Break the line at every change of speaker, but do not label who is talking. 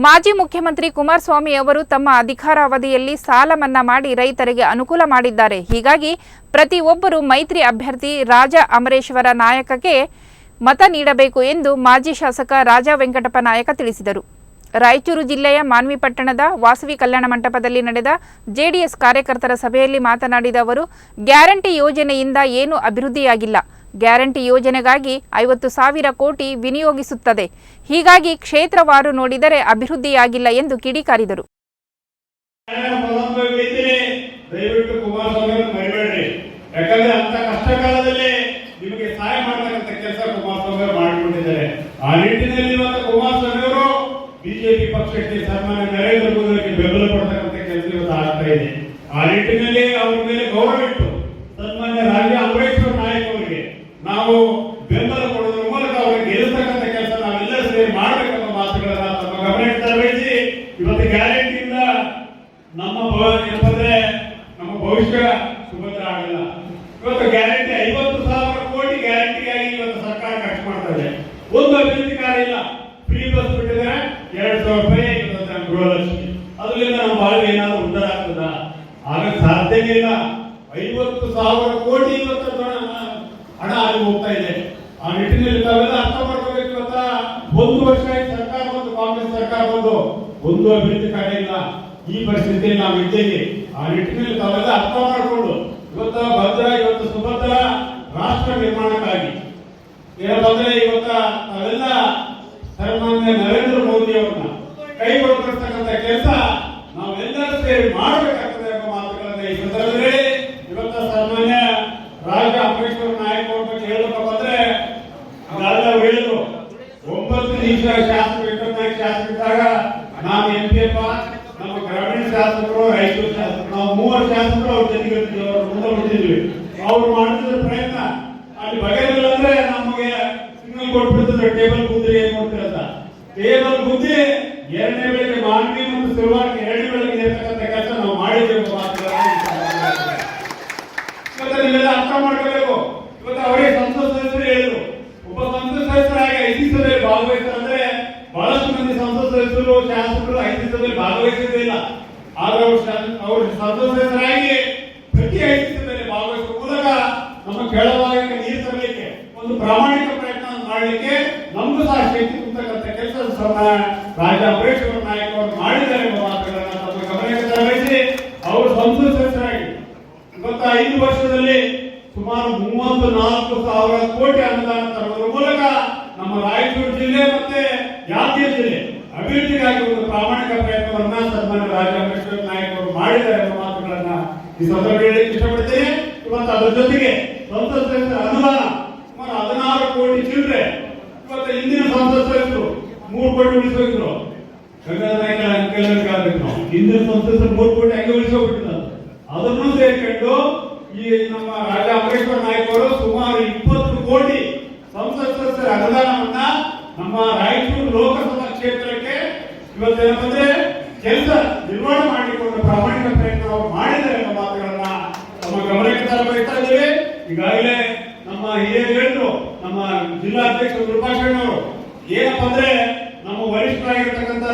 ಮಾಜಿ ಮುಖ್ಯಮಂತ್ರಿ ಕುಮಾರಸ್ವಾಮಿ ಅವರು ತಮ್ಮ ಅಧಿಕಾರಾವಧಿಯಲ್ಲಿ ಸಾಲ ಮನ್ನಾ ಮಾಡಿ ರೈತರಿಗೆ ಅನುಕೂಲ ಮಾಡಿದ್ದಾರೆ. ಹೀಗಾಗಿ ಪ್ರತಿಯೊಬ್ಬರು ಮೈತ್ರಿ ಅಭ್ಯರ್ಥಿ ರಾಜ ಅಮರೇಶ್ವರ ನಾಯಕಕ್ಕೆ ಮತ ನೀಡಬೇಕು ಎಂದು ಮಾಜಿ ಶಾಸಕ ರಾಜ ವೆಂಕಟಪ್ಪ ನಾಯಕ ತಿಳಿಸಿದರು. ರಾಯಚೂರು ಜಿಲ್ಲೆಯ ಮಾನ್ವಿ ಪಟ್ಟಣದ ವಾಸವಿ ಕಲ್ಯಾಣ ಮಂಟಪದಲ್ಲಿ ನಡೆದ ಜೆಡಿಎಸ್ ಕಾರ್ಯಕರ್ತರ ಸಭೆಯಲ್ಲಿ ಮಾತನಾಡಿದ ಅವರು, ಗ್ಯಾರಂಟಿ ಯೋಜನೆಯಿಂದ ಏನೂ ಅಭಿವೃದ್ಧಿಯಾಗಿಲ್ಲ. ಗ್ಯಾರಂಟಿ ಯೋಜನೆಗಾಗಿ ಐವತ್ತು ಸಾವಿರ ಕೋಟಿ ವಿನಿಯೋಗಿಸುತ್ತದೆ. ಹೀಗಾಗಿ ಕ್ಷೇತ್ರವಾರು ನೋಡಿದರೆ ಅಭಿವೃದ್ಧಿಯಾಗಿಲ್ಲ ಎಂದು ಕಿಡಿಕಾರಿದರು.
ಬಿಜೆಪಿ ಪಕ್ಷಕ್ಕೆ ನರೇಂದ್ರ ಮೋದಿ ಬೆಂಬಲ ಕೆಲಸ ಇವತ್ತು ಆ ನಿಟ್ಟಿನಲ್ಲಿ ಅವರ ಮೇಲೆ ಗೌರವ ಸನ್ಮಾನ್ಯ ರಾಜ್ಯ ಅಂಬೇಡ್ಕರ್ ನಾಯಕ್ ಅವರಿಗೆ ನಾವು ಬೆಂಬಲ ಕೊಡೋದ್ರ ಮೂಲಕ ಅವರಿಗೆ ಗೆಲ್ಲಿಸ್ತಕ್ಕಂಥ ಕೆಲಸ ನಾವೆಲ್ಲರೂ ಸೇರಿ ಮಾಡಬೇಕನ್ನೋ ಮಾತುಗಳನ್ನ ತಮ್ಮ ಗಮನಕ್ಕೆ ತರಬೇಡಿ ಇವತ್ತು ಗ್ಯಾರಂಟಿಯಿಂದ ನಮ್ಮ ಭವ- ಏನಂತಂದ್ರೆ ನಮ್ಮ ಭವಿಷ್ಯ ಸುಭದ್ರ ಆಗಲ್ಲ. ಇವತ್ತು ಗ್ಯಾರಂಟಿ ಐವತ್ತು ಸಾವಿರ ಕೋಟಿ ಗ್ಯಾರಂಟಿಗಾಗಿ ಇವತ್ತು ಸರ್ಕಾರ ಖರ್ಚು ಮಾಡ್ತಾ ಇದೆ. ಒಂದು ಅಭಿವೃದ್ಧಿ ಕಾರ್ಯ ಇಲ್ಲ. ಫ್ರೀ ಬಸ್ ಬಿಟ್ಟಿದ್ರೆ ಎರಡು ಸಾವಿರ ರೂಪಾಯಿ ಇವತ್ತು ನಮ್ಮ ಗೃಹಲಕ್ಷ್ಮಿ. ಅದರಿಂದ ನಮ್ಮ ಬಾಳ್ವೆ ಏನಾದ್ರು ಉದ್ದಾರ ಆಗ್ತದ? ಆಗ ಸಾಧ್ಯನೇ ಇಲ್ಲ. ಐವತ್ತು ಸಾವಿರ ಕೋಟಿ ಇವತ್ತು ಹಣ- ಅಲ್ಲಿ ಹೋಗ್ತಾ ಇದೆ. ಆ ನಿಟ್ಟಿನಲ್ಲಿ ತಾವೆಲ್ಲ ಅರ್ಥ ಮಾಡ್ಕೋಬೇಕು ಇವತ್ತ. ಒಂದು ವರ್ಷ ಸರ್ಕಾರ ಬಂದು, ಕಾಂಗ್ರೆಸ್ ಸರ್ಕಾರ ಬಂದು. ಒಂದು ಅಭಿವೃದ್ಧಿ ಕಾರ್ಯ ಇಲ್ಲ. ಈ ಪರಿಸ್ಥಿತಿಯಲ್ಲಿ ನಾವು ಇದ್ದೇವೆ. ಆ ನಿಟ್ಟಿನಲ್ಲಿ ತಾವೆಲ್ಲ ಅರ್ಥ ಮಾಡಿಕೊಂಡು ಇವತ್ತ ಭದ್ರ ಇವತ್ತು ಸುಭದ್ರ ರಾಷ್ಟ್ರ ನಿರ್ಮಾಣಕ್ಕಾಗಿ ಏನಪ್ಪ ಅಂದ್ರೆ ಇವತ್ತ ತಾವೆಲ್ಲ ಸನ್ಮಾನ್ಯ ನರೇಂದ್ರ ಮೋದಿ ಅವ್ರನ್ನ ಕೈ ಕೊಡ್ತಿರ್ತಕ್ಕಂಥ ಕೆಲಸ ನಾವೆಲ್ಲರೂ ಸೇರಿ ಮಾಡಬೇಕಾಗ್ತದೆ ಎಂಬ ಮಾತುಗಳನ್ನ ಈ ಸಂದರ್ಭದಲ್ಲಿ ಇವತ್ತ ಸನ್ಮಾನ್ಯ ರಾಜ ಅಂಬೇಡ್ಕರ್ ನಾಯಕ ಅವ್ರ ಬಗ್ಗೆ ಹೇಳ್ಬೇಕಪ್ಪ ಅಂದ್ರೆ ಹೇಳಿದ್ರು ಒಂಬತ್ತು ನಿಮಿಷ ಶಾಸಕ ಇದ್ದಾಗ ನಾನು ಎಂ ಪಿ ನಮ್ಮ ಗ್ರಾಮೀಣ ಶಾಸಕರು ರೈತರು ಶಾಸಕರು, ನಾವು ಮೂವರು ಶಾಸಕರು ಅವ್ರ ಜೊತೆಗೆ ಅವ್ರು ಮುಂದೆ ಬಿಟ್ಟಿದ್ವಿ ಅವ್ರು ಮಾಡಿದ ಪ್ರಯತ್ನ, ಅಲ್ಲಿ ಬಗೆಹರಿಲ್ಲ ಅಂದ್ರೆ ನಮಗೆ ಸಿಗ್ನಲ್ ಕೊಟ್ಬಿಡ್ತಿದ್ರು ಟೇಬಲ್ ಕೂತ್ರಿ ಏನ್ ಮಾಡ್ತೀರಂತ ಟೇಬಲ್ ಮುಂದೆ ಎರಡನೇ ವೇಳೆ ಮಾನ್ವಿ ಮತ್ತು ಸಿಲ್ವಾರ್ ಎರಡನೇ ಬೆಳಗ್ಗೆ ಇರತಕ್ಕಂಥ ಕೆಲಸ ನಾವು ಮಾಡಿದ್ದೇವೆ ಇವತ್ತು ನೀವೆಲ್ಲ ಅರ್ಥ ಮಾಡ್ಕೋಬೇಕು. ಇವತ್ತು ಅವರೇ ಸಂಸತ್ ಸದಸ್ಯರು ಹೇಳಿದ್ರು. ಒಬ್ಬ ಸಂಸತ್ ಸದಸ್ಯರಾಗಿ ಐತಿಸದಲ್ಲಿ ಭಾಗವಹಿಸ್ತಾರೆ ಬಹಳಷ್ಟು ಮಂದಿ ಸಂಸತ್ ಸದಸ್ಯರು, ಶಾಸಕರು ಐತಿಸದಲ್ಲಿ ಭಾಗವಹಿಸಿದ್ದೇ ಇಲ್ಲ. ಆದ್ರೆ ಅವರು ಅವರು ಸಂಸತ್ ಸದಸ್ಯರಾಗಿ ಪ್ರತಿ ಐತಿಸದಲ್ಲಿ ಭಾಗವಹಿಸುವ ಮೂಲಕ ನಮ್ಮ ಕೆಳಭಾಗಕ್ಕೆ ನೀರು ತರಲಿಕ್ಕೆ ಒಂದು ಪ್ರಾಮಾಣಿಕ ಪ್ರಯತ್ನ ಮಾಡಲಿಕ್ಕೆ ನಮಗೂ ಸಹ ಶಕ್ತಿ ತುಂಬತಕ್ಕಂಥ ರಾಜ ಅಂಬೇಡ್ಕರ್ ನಾಯಕ ಅವರು ಮಾಡಿದ್ದಾರೆ ಎಂಬ ಮಾತುಗಳನ್ನು ತಮ್ಮ ಗಮನಕ್ಕೆ ತರಬೇಸಿ ಅವರು ಸಂಸತ್ ಸದಸ್ಯರಾಗಿ ಇವತ್ತು ಐದು ವರ್ಷದಲ್ಲಿ ಸುಮಾರು ಮೂವತ್ತು ನಾಲ್ಕು ಸಾವಿರ ಕೋಟಿ ಅನುದಾನ ತರುವುದರ ಮೂಲಕ ನಮ್ಮ ರಾಯಚೂರು ಜಿಲ್ಲೆ ಮತ್ತೆ ಯಾದಗಿರಿ ಜಿಲ್ಲೆ ಅಭಿವೃದ್ಧಿಗಾಗಿ ಒಂದು ಪ್ರಾಮಾಣಿಕ ಪ್ರಯತ್ನವನ್ನ ಸನ್ಮಾನ್ಯ ರಾಜ ಅಂಬೇಡ್ಕರ್ ನಾಯಕ್ ಅವರು ಮಾಡಿದ್ದಾರೆ ಎಂಬ ಮಾತುಗಳನ್ನ ಈ ಸಂದರ್ಭದಲ್ಲಿ ಇಷ್ಟಪಡ್ತೇನೆ. ಇವತ್ತು ಅದರ ಜೊತೆಗೆ ಸದಸ್ಯರ ಅನುದಾನ ಸುಮಾರು ಹದಿನಾರು ಕೋಟಿ ಚಿಲ್ಲರೆ. ಇವತ್ತು ಇಂದಿನ ಮೂರು ಕೋಟಿ ನಾವು ಹಿಂದಿನ ಸಂಸದರು ಮೂರು ಕೋಟಿ ಹಂಗೆ ಉಳಿಸೋಗ್ಬಿಟ್ಟಿದ್ದಾರೆ ಅದನ್ನು ಸೇರ್ಕೊಂಡು ಈ ನಮ್ಮ ರಾಜ ಅಂಬೇಡ್ಕರ್ ನಾಯಕ್ ಅವರು ಸುಮಾರು ಇಪ್ಪತ್ತು ಕೋಟಿ ಸಂಸತ್ ಸದಸ್ಯರ ಅನುದಾನವನ್ನ ನಮ್ಮ ರಾಯಚೂರು ಲೋಕಸಭಾ ಕ್ಷೇತ್ರಕ್ಕೆ ಇವತ್ತೇನಂದ್ರೆ ಕೆಲಸ ನಿರ್ವಹಣೆ ಮಾಡಿಕೊಂಡು ಪ್ರಾಮಾಣಿಕ ಪ್ರಯತ್ನ ಅವರು ಮಾಡಿದ್ದಾರೆ ಎಂಬ ಮಾತುಗಳನ್ನ ನಮ್ಮ ಗಮನಕ್ಕೆ ತರಬೇಕಾ ಇದ್ದೇವೆ ಈಗಾಗಲೇ ನಮ್ಮ ಹಿರಿಯರು ಹೇಳಿದ್ರು ನಮ್ಮ ಜಿಲ್ಲಾಧ್ಯಕ್ಷ ಕೃಪಾಶಣ್ಣವರು ಏನಪ್ಪ ಅಂದ್ರೆ ನಮ್ಮ ವರಿಷ್ಠರಾಗಿರ್ತಕ್ಕಂಥ